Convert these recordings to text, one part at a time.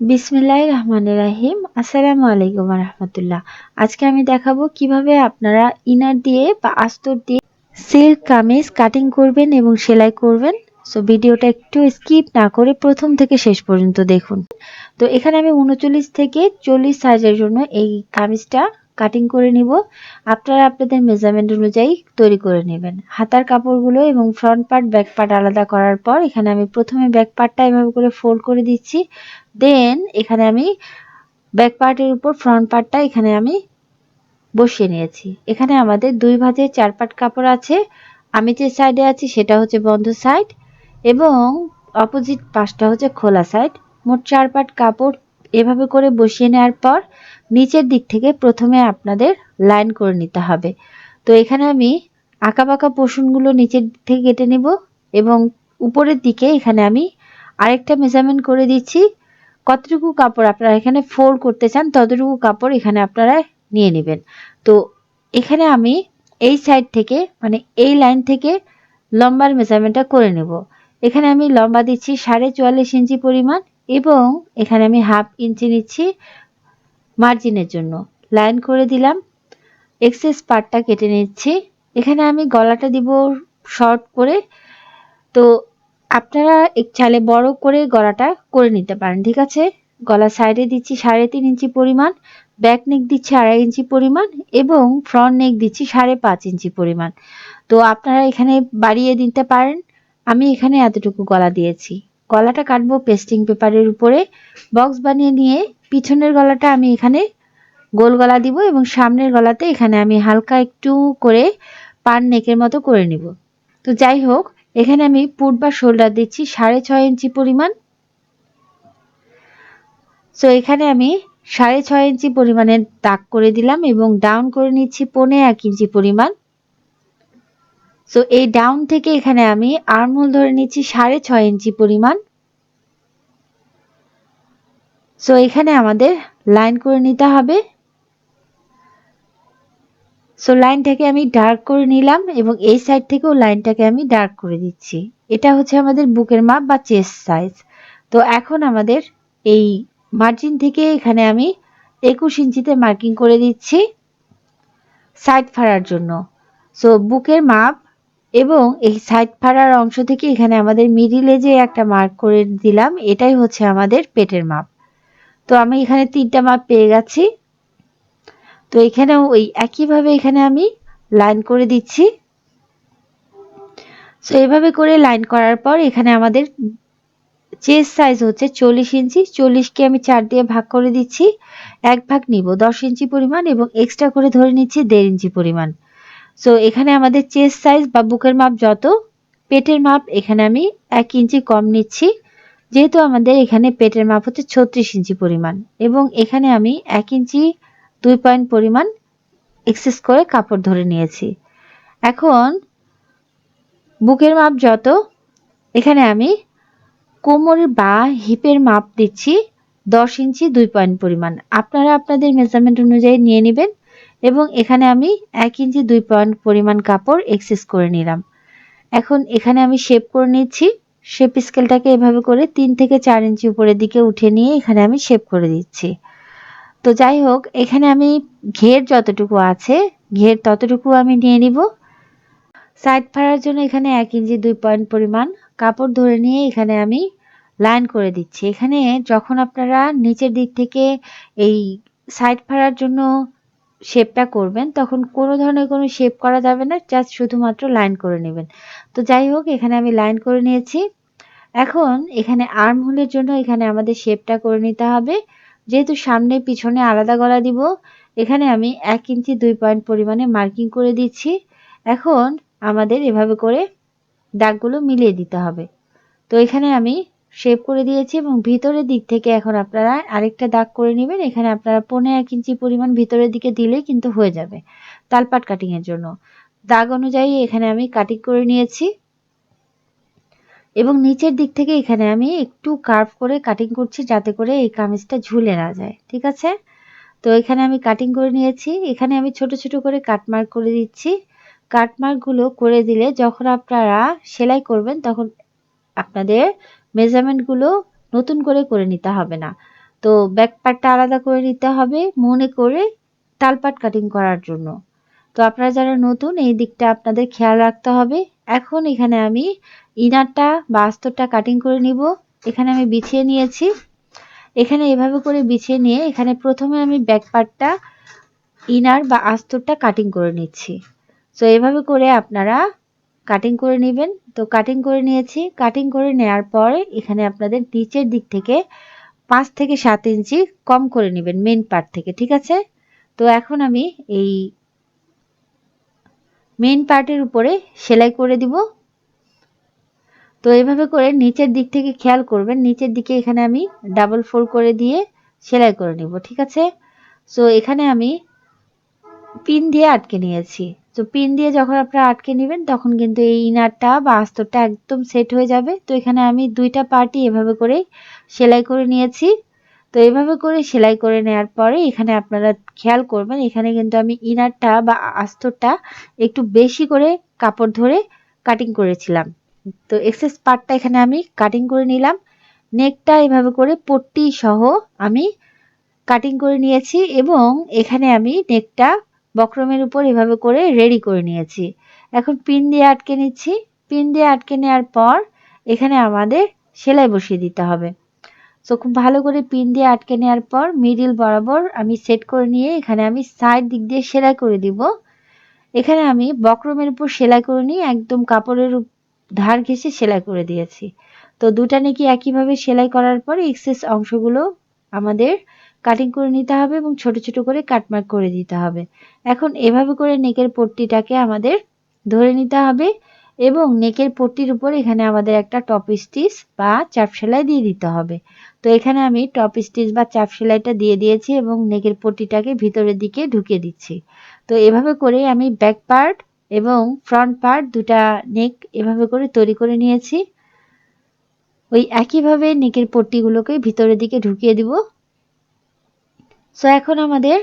বিসমিল্লাহ রহমান রাহিম। আসসালামু আলাইকুম রহমতুল্লাহ। আজকে আমি দেখাবো কীভাবে আপনারা ইনার দিয়ে বা আস্তর দিয়ে সিল্ক কামিজ কাটিং করবেন এবং সেলাই করবেন। সো ভিডিওটা একটু স্কিপ না করে প্রথম থেকে শেষ পর্যন্ত দেখুন। তো, এখানে আমি উনচল্লিশ থেকে চল্লিশ সাইজের জন্য এই কামিজটা কাটিং করে নিব। আপনারা আপনাদের মেজারমেন্ট অনুযায়ী তৈরি করে নেবেন। হাতার কাপড়গুলো এবং ফ্রন্ট পার্ট ব্যাক পার্ট আলাদা করার পর এখানে আমি প্রথমে ব্যাক পার্টটা এভাবে করে ফোল্ড করে দিচ্ছি। দেন এখানে আমি ব্যাক পার্টের উপর ফ্রন্ট পার্টটা এখানে আমি বসিয়ে নিয়েছি। এখানে আমাদের দুই ভাজে চার পাট কাপড় আছে। আমি যে সাইডে আছি সেটা হচ্ছে বন্ধ সাইড এবং অপোজিট পাশটা হচ্ছে খোলা সাইড মোট চার পাট কাপড় এভাবে করে বসিয়ে নেওয়ার পর নিচের দিক থেকে প্রথমে আপনাদের লাইন করে নিতে হবে। তো এখানে আমি আঁকা বাঁকা পোষণগুলো নিচের দিক থেকে কেটে নেব এবং উপরের দিকে এখানে আমি আরেকটা মেজারমেন্ট করে দিচ্ছি। কতটুকু কাপড় আপনারা এখানে ফোল্ড করতে চান, ততটুকু কাপড় এখানে আপনারা নিয়ে নেবেন। তো এখানে আমি এই সাইড থেকে মানে এই লাইন থেকে লম্বার মেজারমেন্টটা করে নেব। এখানে আমি লম্বা দিচ্ছি সাড়ে চুয়াল্লিশ ইঞ্চি পরিমাণ এবং এখানে আমি হাফ ইঞ্চি নিচ্ছি। মার্জিনের জন্য। লাইন করে দিলাম। এক্সেস পার্টটা কেটে নিচ্ছি। এখানে আমি গলাটা দিব শর্ট করে। তো আপনারা এক চালে বড় করে গলাটা করে নিতে পারেন, ঠিক আছে? গলা সাইডে দিচ্ছি সাড়ে তিন ইঞ্চি পরিমাণ, ব্যাক নেক দিচ্ছি আড়াই ইঞ্চি পরিমাণ এবং ফ্রন্ট নেক দিচ্ছি সাড়ে পাঁচ ইঞ্চি পরিমাণ। তো আপনারা এখানে বাড়িয়ে দিতে পারেন। আমি এখানে এতটুকু গলা দিয়েছি। গলাটা কাটবো পেস্টিং পেপারের উপরে। বক্স বানিয়ে নিয়ে পিছনের গলাটা আমি এখানে গোল গলা দিব এবং সামনের গলাতে এখানে আমি হালকা একটু করে পান নেকের মতো করে নিব। তো যাই হোক, এখানে আমি পুট বা শোল্ডার দিচ্ছি সাড়ে ছয় ইঞ্চি পরিমাণ। সো এখানে আমি সাড়ে ছয় ইঞ্চি পরিমাণের দাগ করে দিলাম এবং ডাউন করে নিচ্ছি পনে এক ইঞ্চি পরিমাণ। সো এই ডাউন থেকে এখানে আমি আর্মহোল ধরে নিচ্ছি সাড়ে ছয় ইঞ্চি পরিমাণ। সো এখানে আমাদের লাইন করে নিতে হবে। সো লাইনটাকে আমি ডার্ক করে নিলাম এবং এই সাইড থেকেও লাইনটাকে আমি ডার্ক করে দিচ্ছি। এটা হচ্ছে আমাদের বুকের মাপ বা চেস্ট সাইজ তো, এখন আমাদের এই মার্জিন থেকে এখানে আমি একুশ ইঞ্চিতে মার্কিং করে দিচ্ছি। সাইড ফাড়ার জন্য। সো বুকের মাপ এবং এই সাইড ফাড়ার অংশ থেকে এখানে আমাদের মিডিলে যে একটা মার্ক করে দিলাম, এটাই হচ্ছে আমাদের পেটের মাপ। তো আমি এখানে তিনটা মাপ পেয়ে গেছি। তো এখানেও ওই একইভাবে এখানে আমি লাইন করে দিচ্ছি। সো এভাবে করে লাইন করার পর এখানে আমাদের চেস্ট সাইজ হচ্ছে চল্লিশ ইঞ্চি। চল্লিশকে আমি চার দিয়ে ভাগ করে দিচ্ছি। এক ভাগ নিব, দশ ইঞ্চি পরিমাণ এবং এক্সট্রা করে ধরে নিচ্ছি দেড় ইঞ্চি পরিমাণ। সো এখানে আমাদের চেস্ট সাইজ বা বুকের মাপ যত, পেটের মাপ এখানে আমি এক ইঞ্চি কম নিচ্ছি। যেহেতু আমাদের এখানে পেটের মাপ হচ্ছে ছত্রিশ ইঞ্চি পরিমাণ এবং এখানে আমি এক ইঞ্চি দুই পয়েন্ট পরিমাণ এক্সেস করে কাপড় ধরে নিয়েছি। এখন, বুকের মাপ যত, এখানে আমি কোমর বা হিপের মাপ দিচ্ছি দশ ইঞ্চি দুই পয়েন্ট পরিমাণ। আপনারা আপনাদের মেজারমেন্ট অনুযায়ী নিয়ে নেবেন। এবং এখানে আমি এক ইঞ্চি দুই পয়েন্ট পরিমাণ কাপড় এক্সেস করে নিলাম। এখন এখানে আমি শেপ করে নিচ্ছি। শেপ স্কেলটাকে এভাবে করে তিন থেকে চার ইঞ্চি উপরের দিকে উঠে নিয়ে এখানে আমি শেপ করে দিচ্ছি। তো যাই হোক, এখানে আমি ঘের যতটুকু আছে, ঘের ততটুকু আমি নিয়ে নিব। সাইড ফাড়ার জন্য এখানে এক ইঞ্চি দুই পয়েন্ট পরিমাণ কাপড় ধরে নিয়ে এখানে আমি লাইন করে দিচ্ছি। এখানে যখন আপনারা নিচের দিক থেকে এই সাইড ফাড়ার জন্য শেপটা করবেন, তখন কোনো ধরনের কোনো শেপ করা যাবে না জাস্ট শুধুমাত্র লাইন করে নেবেন। তো যাই হোক, এখানে আমি লাইন করে নিয়েছি। এখন এখানে আর্ম হোলের জন্য এখানে আমাদের শেপটা করে নিতে হবে। যেহেতু সামনে পিছনে আলাদা গলা দিব, এখানে আমি এক ইঞ্চি দুই পয়েন্ট পরিমাণে মার্কিং করে দিচ্ছি। এখন আমাদের এভাবে করে দাগগুলো মিলিয়ে দিতে হবে। তো এখানে আমি শেপ করে দিয়েছি এবং ভিতরের দিক থেকে এখন আপনারা আরেকটা দাগ করে নেবেন। এখানে আপনারা পনেরো এক ইঞ্চি পরিমাণ ভিতরের দিকে দিলেই কিন্তু হয়ে যাবে তালপাট কাটিংয়ের জন্য। দাগ অনুযায়ী এখানে আমি কাটিং করে নিয়েছি এবং নিচের দিক থেকে এখানে আমি একটু কার্ভ করে কাটিং করছি যাতে করে এই কামিজটা ঝুলে না যায়, ঠিক আছে? তো এখানে আমি কাটিং করে নিয়েছি। এখানে আমি ছোট ছোট করে কাটমার্ক করে দিচ্ছি। কাটমার্কগুলো করে দিলে যখন আপনারা সেলাই করবেন তখন আপনাদের মেজারমেন্টগুলো নতুন করে করে নিতে হবে না। তো ব্যাক পার্টটা আলাদা করে নিতে হবে মনে করে তালপাট কাটিং করার জন্য। তো আপনারা যারা নতুন, এই দিকটা আপনাদের খেয়াল রাখতে হবে। এখন এখানে আমি ইনারটা বা আস্তরটা কাটিং করে নিব। এখানে আমি বিছিয়ে নিয়েছি। এখানে এভাবে করে বিছিয়ে নিয়ে এখানে প্রথমে আমি ব্যাক পার্টটা ইনার বা আস্তরটা কাটিং করে নিচ্ছি। তো এভাবে করে আপনারা কাটিং করে নেবেন। তো কাটিং করে নিয়েছি। কাটিং করে নেওয়ার পর এখানে আপনাদের নিচের দিক থেকে পাঁচ থেকে সাত ইঞ্চি কম করে নেবেন মেন পার্ট থেকে, ঠিক আছে? তো এখন আমি এই মেন পার্টের উপরে সেলাই করে দিব। তো এভাবে করে নিচের দিক থেকে খেয়াল করবেন, নিচের দিকে এখানে আমি ডাবল ফোর করে দিয়ে সেলাই করে নিব, ঠিক আছে? সো এখানে আমি পিন দিয়ে আটকে নিয়েছি। তো পিন দিয়ে যখন আপনারা আটকে নেবেন, তখন কিন্তু এই ইনারটা বা আস্তরটা একদম সেট হয়ে যাবে। তো এখানে আমি দুইটা পার্টি এভাবে করে সেলাই করে নিয়েছি। তো এভাবে করে সেলাই করে নেওয়ার পরে এখানে আপনারা খেয়াল করবেন, এখানে কিন্তু আমি ইনারটা বা আস্তরটা একটু বেশি করে কাপড় ধরে কাটিং করেছিলাম। তো এক্সেস পার্টটা এখানে আমি কাটিং করে নিলাম। নেকটা এভাবে করে পট্টি সহ আমি কাটিং করে নিয়েছি এবং এখানে আমি নেকটা বক্রমের উপর এভাবে করে রেডি করে নিয়েছি। এখন পিন দিয়ে আটকে নিচ্ছি। পিন দিয়ে আটকে নেওয়ার পর এখানে আমাদের সেলাই বসিয়ে দিতে হবে। তো খুব ভালো করে পিন দিয়ে আটকে নেওয়ার পর মিডিল বরাবর আমি সেট করে নিয়ে এখানে আমি সাইড দিক দিয়ে সেলাই করে দিব। এখানে আমি বক্রমের উপর সেলাই করে নিয়ে একদম কাপড়ের ধার ঘেসে সেলাই করে দিয়েছি। তো দুটা নাকি একইভাবে সেলাই করার পর এক্সেস অংশগুলো আমাদের কাটিং করে নিতে হবে এবং ছোট ছোট করে কাটমার্ক করে দিতে হবে। এখন এভাবে করে নেকের পট্টিটাকে আমাদের ধরে নিতে হবে এবং নেকের পট্টির উপর এখানে আমাদের একটা টপ স্টিচ বা চাপ সেলাই দিয়ে দিতে হবে। তো এখানে আমি টপ স্টিচ বা চাপ সেলাইটা দিয়ে দিয়েছি এবং নেকের পট্টিটাকে ভিতরের দিকে ঢুকিয়ে দিচ্ছি। তো এভাবে করে আমি ব্যাক পার্ট এবং ফ্রন্ট পার্ট দুটা নেক এভাবে করে তৈরি করে নিয়েছি। ওই একইভাবে নেকের পট্টিগুলোকে ভিতরের দিকে ঢুকিয়ে দিব। সো এখন আমাদের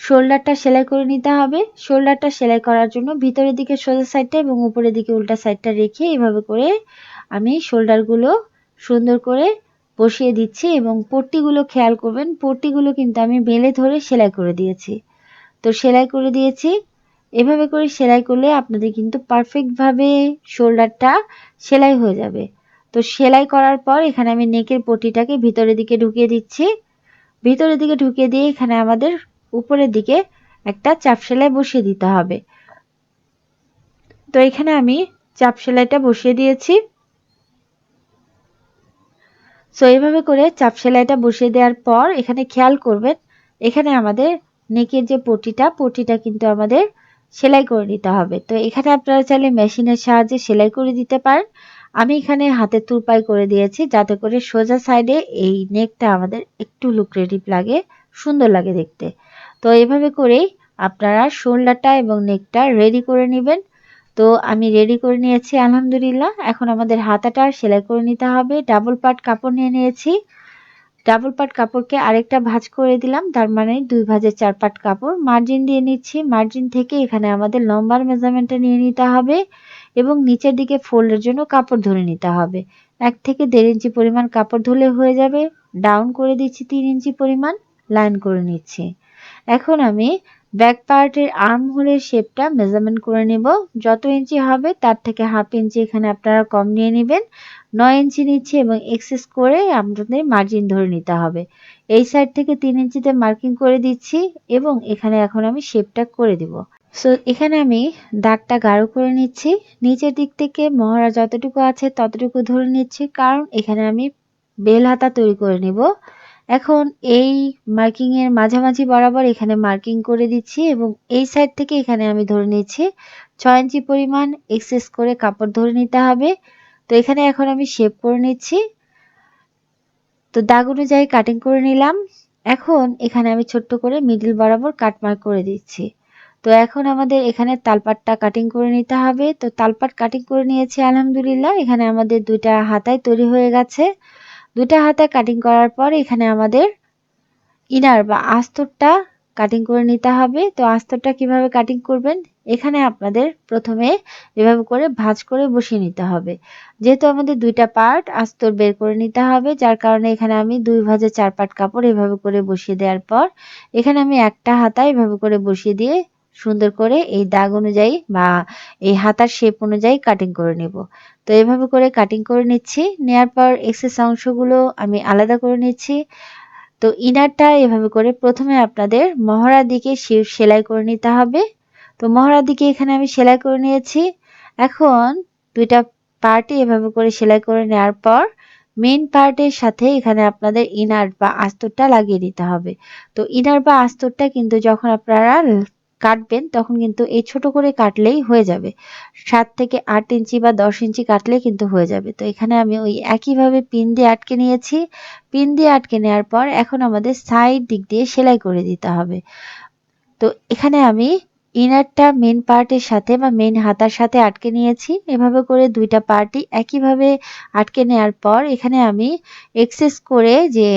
শোল্ডারটা সেলাই করে নিতে হবে। শোল্ডারটা সেলাই করার জন্য ভিতরের দিকে সোজা সাইডটা এবং উপরের দিকে উল্টা সাইডটা রেখে এভাবে করে আমি শোল্ডারগুলো সুন্দর করে বসিয়ে দিচ্ছি এবং পট্টিগুলো খেয়াল করবেন, পট্টিগুলো কিন্তু আমি বেলে ধরে সেলাই করে দিয়েছি। তো সেলাই করে দিয়েছি। এভাবে করে সেলাই করলে আপনাদের কিন্তু পারফেক্টভাবে শোল্ডারটা সেলাই হয়ে যাবে। তো সেলাই করার পর এখানে আমি নেকের পটিটাকে ভিতরের দিকে ঢুকিয়ে দিচ্ছি। ভিতরের দিকে ঢুকিয়ে দিয়ে এখানে আমাদের উপরের দিকে একটা চাপ সেলাই বসিয়ে দিতে হবে। তো এখানে আমি চাপ সেলাইটা বসিয়ে দিয়েছি। সো এইভাবে করে চাপ সেলাইটা বসিয়ে দেওয়ার পর এখানে খেয়াল করবেন, এখানে আমাদের নেকের যে পটিটা পটিটা কিন্তু আমাদের সেলাই করে নিতে হবে। তো এখানে আপনারা চাইলে মেশিনের সাহায্যে সেলাই করে দিতে পারেন। আমি এখানে হাতে তুরপাই করে দিয়েছি, যাতে করে সোজা সাইডে এই নেকটা আমাদের একটু লুক্রেটিভ লাগে, সুন্দর লাগে দেখতে। তো এভাবে করেই আপনারা শোল্ডারটা এবং নেকটা রেডি করে নেবেন। তো আমি রেডি করে নিয়েছি, আলহামদুলিল্লাহ। এখন আমাদের হাতাটা সেলাই করে নিতে হবে। ডাবল পার্ট কাপড় নিয়ে নিয়েছি। ডাবল পাট কাপড়কে আরেকটা ভাঁজ করে দিলাম, তার মানে দুই ভাঁজের চার পাট কাপড়। মার্জিন দিয়ে নিচ্ছি মার্জিন থেকে এখানে আমাদের লম্বার মেজারমেন্টটা নিয়ে নিতে হবে এবং নিচের দিকে ফোল্ডের জন্য কাপড় ধরে নিতে হবে। এক থেকে দেড় ইঞ্চি পরিমাণ কাপড় ধুলে হয়ে যাবে। ডাউন করে দিচ্ছি তিন ইঞ্চি পরিমাণ লাইন করে নিচ্ছি। এখন আমি ব্যাক পার্টের আর্ম হোলের শেপটা মেজারমেন্ট করে নেব। যত ইঞ্চি হবে, তার থেকে হাফ ইঞ্চি এখানে আপনারা কম নিয়ে নেবেন। নয় ইঞ্চি নিচ্ছি এবং এক্সেস করে আপনাদের মার্জিন ধরে নিতে হবে। এই সাইড থেকে তিন ইঞ্চিতে মার্কিং করে দিচ্ছি এবং এখানে এখন আমি শেপটা করে দিব। সো এখানে আমি দাগটা গাঢ় করে নিচ্ছি। নিচের দিক থেকে মহড়া যতটুকু আছে ততটুকু ধরে নিচ্ছি কারণ এখানে আমি বেল হাতা তৈরি করে নিব। এখন এই মার্কিং এর মাঝামাঝি বরাবর এখানে মার্কিং করে দিচ্ছি এবং এই সাইড থেকে এখানে আমি ধরে নিচ্ছি ছয় ইঞ্চি পরিমাণ এক্সেস করে কাপড় ধরে নিতে হবে। তো এখানে এখন আমি শেপ করে নিচ্ছি। তো দাগ অনুযায়ী কাটিং করে নিলাম। এখন এখানে আমি ছোট্ট করে মিডিল বরাবর কাট মার্ক করে দিচ্ছি। তো এখন আমাদের এখানে তালপাটটা কাটিং করে নিতে হবে। তো তালপাট কাটিং করে নিয়েছি, আলহামদুলিল্লাহ। এখানে আমাদের দুইটা হাতায় তৈরি হয়ে গেছে। দুটা হাতায় কাটিং করার পর এখানে আমাদের ইনার বা আস্তরটা কাটিং করে নিতে হবে। তো আস্তরটা কীভাবে কাটিং করবেন? এখানে আপনাদের প্রথমে এভাবে করে ভাঁজ করে বসিয়ে নিতে হবে। যেহেতু আমাদের দুইটা পার্ট আস্তর বের করে নিতে হবে, যার কারণে এখানে আমি দুই ভাজে চার পাট কাপড় এভাবে করে বসিয়ে দেওয়ার পর, এখানে আমি একটা হাতা এভাবে করে বসিয়ে দিয়ে সুন্দর করে এই দাগ অনুযায়ী বা এই হাতার শেপ অনুযায়ী কাটিং করে নেব। তো এভাবে করে কাটিং করে নিচ্ছি। নেয়ার পর এক্সেস অংশগুলো আমি আলাদা করে নিচ্ছি। তো ইনারটা এভাবে করে প্রথমে আপনাদের মহড়া দিকে সেলাই করে নিতে হবে। তো মহড়া দিকে এখানে আমি সেলাই করে নিয়েছি। এখন দুইটা পার্টে এভাবে করে সেলাই করে নেওয়ার পর মেন পার্টের সাথে এখানে আপনাদের ইনার বা আস্তরটা লাগিয়ে দিতে হবে। তো ইনার বা আস্তরটা কিন্তু যখন আপনারা কাটবেন, তখন কিন্তু এই ছোট করে কাটলেই হয়ে যাবে। সাত থেকে আট ইঞ্চি বা দশ ইঞ্চি কাটলে কিন্তু হয়ে যাবে। তো এখানে আমি ওই একইভাবে পিন দিয়ে আটকে নিয়েছি। পিন দিয়ে আটকে নেওয়ার পর এখন আমাদের সাইড দিক দিয়ে সেলাই করে দিতে হবে। তো এখানে আমি ইনারটা মেন পার্টের সাথে বা মেন হাতার সাথে আটকে নিয়েছি। এভাবে করে দুইটা পার্টই একইভাবে আটকে নেওয়ার পর এখানে আমি এক্সেস করে যে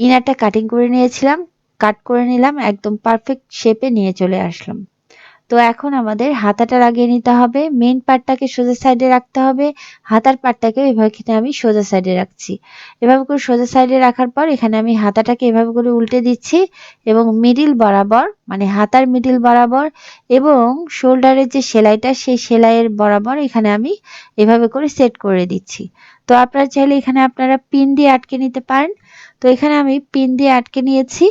ইনারটা কাটিং করে নিয়েছিলাম কাট করে নিলাম, একদম পারফেক্ট শেপে নিয়ে চলে আসলাম। তো এখন আমাদের হাতাটা লাগিয়ে নিতে হবে মেন পার্টটাকে সোজা সাইডে রাখতে হবে, হাতার পার্টটাকে এভাবে আমি সোজা সাইডে রাখছি। এভাবে করে সোজা সাইডে রাখার পর এখানে আমি হাতাটাকে এভাবে করে উল্টে দিচ্ছি এবং মিডিল বরাবর মানে হাতার মিডিল বরাবর এবং শোল্ডারের যে সেলাইটা, সেই সেলাইয়ের বরাবর এখানে আমি এভাবে করে সেট করে দিচ্ছি। তো আপনারা চাইলে এখানে আপনারা পিন দিয়ে আটকে নিতে পারেন। তো এখানে আমি পিন দিয়ে আটকে নিয়েছি।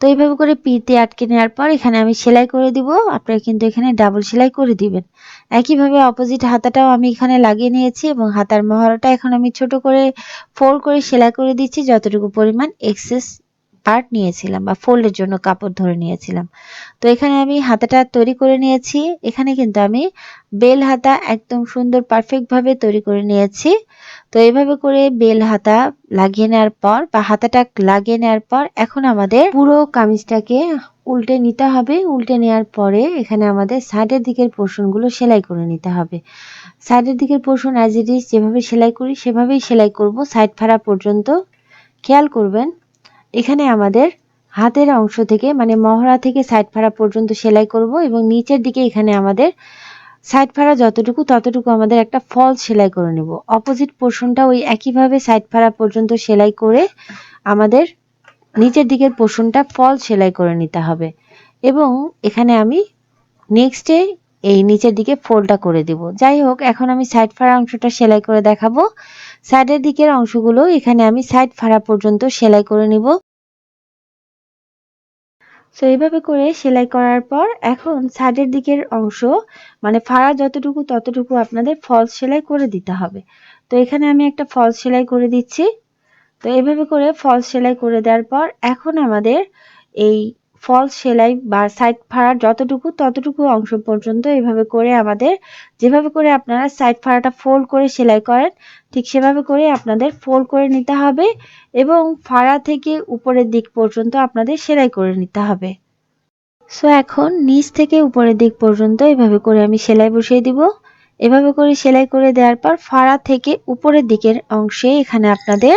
তো এইভাবে করে পিতে আটকে নেওয়ার পর এখানে আমি সেলাই করে দিব। আপনারা কিন্তু এখানে ডাবল সেলাই করে দিবেন। একইভাবে অপোজিট হাতাটাও আমি এখানে লাগিয়ে নিয়েছি এবং হাতার মহড়াটা এখন আমি ছোট করে ফোল্ড করে সেলাই করে দিচ্ছি যতটুকু পরিমাণ এক্সেস পার্ট নিয়েছিলাম বা ফোল্ডের জন্য কাপড় ধরে নিয়েছিলাম। তো এখানে আমি হাতাটা তৈরি করে নিয়েছি। এখানে কিন্তু আমি বেল হাতা একদম সুন্দর পারফেক্টভাবে তৈরি করে নিয়েছি। তো এইভাবে করে বেল হাতা লাগিয়ে নেওয়ার পর বা হাতাটা লাগিয়ে নেওয়ার পর এখন আমাদের পুরো কামিজটাকে উল্টে নিতে হবে। উল্টে নেওয়ার পরে এখানে আমাদের সাইডের দিকের পোর্শনগুলো সেলাই করে নিতে হবে। সাইডের দিকের পোর্শন অ্যাজ ইট ইজ যেভাবে সেলাই করি, সেভাবেই সেলাই করব। সাইড ফাড়া পর্যন্ত। খেয়াল করবেন এখানে আমাদের হাতের অংশ থেকে মানে মহড়া থেকে সাইড ফাড়া পর্যন্ত সেলাই করব এবং নিচের দিকে এখানে আমাদের সাইড ফাড়া যতটুকু ততটুকু আমাদের একটা ফল সেলাই করে নেব। অপোজিট পোর্শনটা ওই একইভাবে সাইড ফাড়া পর্যন্ত সেলাই করে আমাদের নিচের দিকের পোর্শনটা ফল সেলাই করে নিতে হবে। এবং এখানে আমি নেক্সটে এই নিচের দিকে ফোল্ডটা করে দেব। যাই হোক, এখন আমি সাইড ফাড়া অংশটা সেলাই করে দেখাবো। সাইডের দিকের অংশগুলো এখানে আমি সাইড ফাড়া পর্যন্ত সেলাই করে নিব। সো এইভাবে করে সেলাই করার পর এখন সাইডের দিকের অংশ মানে ফাড়া যতটুকু ততটুকু আপনাদের ফলস সেলাই করে দিতে হবে। তো, এখানে আমি একটা ফলস সেলাই করে দিচ্ছি। তো, এইভাবে করে ফলস সেলাই করে দেওয়ার পর এখন আমাদের এই ফলস, সেলাই বা সাইড ফাড়ার যতটুকু, ততটুকু অংশ পর্যন্ত এভাবে করে আমাদের, যেভাবে করে আপনারা সাইড ফাড়াটা ফোল্ড করে সেলাই করেন, ঠিক সেভাবে করে আপনাদের ফোল্ড করে নিতে হবে এবং ফাড়া থেকে উপরের দিক পর্যন্ত আপনাদের সেলাই করে নিতে হবে। সো এখন নিচ থেকে উপরের দিক পর্যন্ত এভাবে করে আমি সেলাই বসিয়ে দিব। এভাবে করে সেলাই করে দেওয়ার পর ফাড়া থেকে উপরের দিকের অংশে এখানে আপনাদের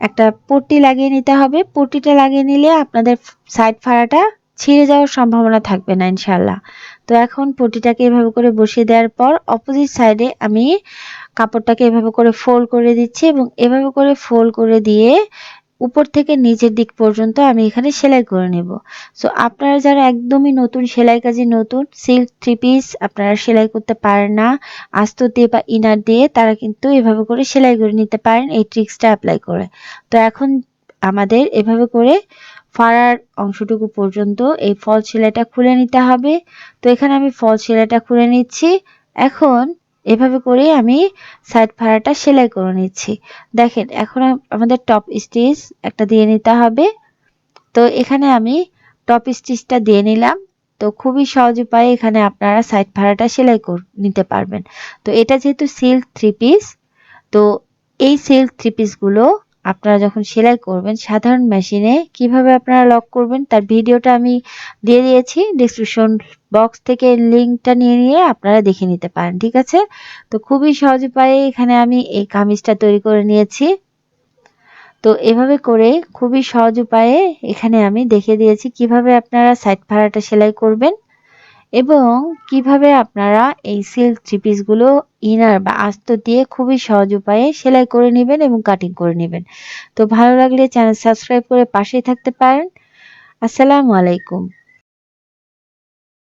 একটা পট্টি লাগিয়ে নিতে হবে। পট্টিটা লাগিয়ে নিলে আপনাদের সাইড ফাড়াটা ছিঁড়ে যাওয়ার সম্ভাবনা থাকবে না ইনশাল্লাহ তো এখন পটিটাকে এভাবে করে বসিয়ে দেওয়ার পর অপোজিট সাইডে আমি কাপড়টাকে এভাবে করে ফোল্ড করে দিচ্ছি এবং এভাবে করে ফোল্ড করে দিয়ে উপর থেকে নিচের দিক পর্যন্ত আমি এখানে সেলাই করে নেব। সো আপনারা যারা একদমই নতুন সেলাই কাজে নতুন সিল্ক থ্রি পিস আপনারা সেলাই করতে পারেন না, আস্ত দিয়ে বা ইনার দিয়ে, তারা কিন্তু এভাবে করে সেলাই করে নিতে পারেন, এই ট্রিক্সটা অ্যাপ্লাই করে। তো এখন আমাদের এভাবে করে ফাড়ার অংশটুকু পর্যন্ত এই ফল সেলাইটা খুলে নিতে হবে। তো এখানে আমি ফল সেলাইটা খুলে নিচ্ছি। এখন এভাবে করে আমি সাইড ফাড়াটা সেলাই করে নিচ্ছি। দেখেন, এখন আমাদের টপ স্টিচ একটা দিয়ে নিতে হবে। তো এখানে আমি টপ স্টিচটা দিয়ে নিলাম। তো খুবই সহজ উপায়ে এখানে আপনারা সাইড ফাড়াটা সেলাই নিতে পারবেন। তো এটা যেহেতু সিল্ক থ্রি পিস তো এই সিল্ক থ্রি পিসগুলো আপনারা যখন সেলাই করবেন, সাধারণ মেশিনে কীভাবে আপনারা লক করবেন, তার ভিডিওটা আমি দিয়ে দিয়েছি। ডিসক্রিপশন বক্স থেকে লিঙ্কটা নিয়ে নিয়ে আপনারা দেখে নিতে পারেন, ঠিক আছে? তো খুবই সহজ উপায়ে এখানে আমি এই কামিজটা তৈরি করে নিয়েছি। তো এভাবে করে খুবই সহজ উপায়ে এখানে আমি দেখে দিয়েছি কীভাবে আপনারা সাইড ফাড়াটা সেলাই করবেন। এবং কীভাবে আপনারা এই সিল্ক থ্রি পিসগুলো ইনার বা আস্ত দিয়ে খুবই সহজ উপায়ে সেলাই করে নেবেন এবং কাটিং করে নেবেন। তো ভালো লাগলে চ্যানেল সাবস্ক্রাইব করে পাশেই থাকতে পারেন। আসসালামু আলাইকুম।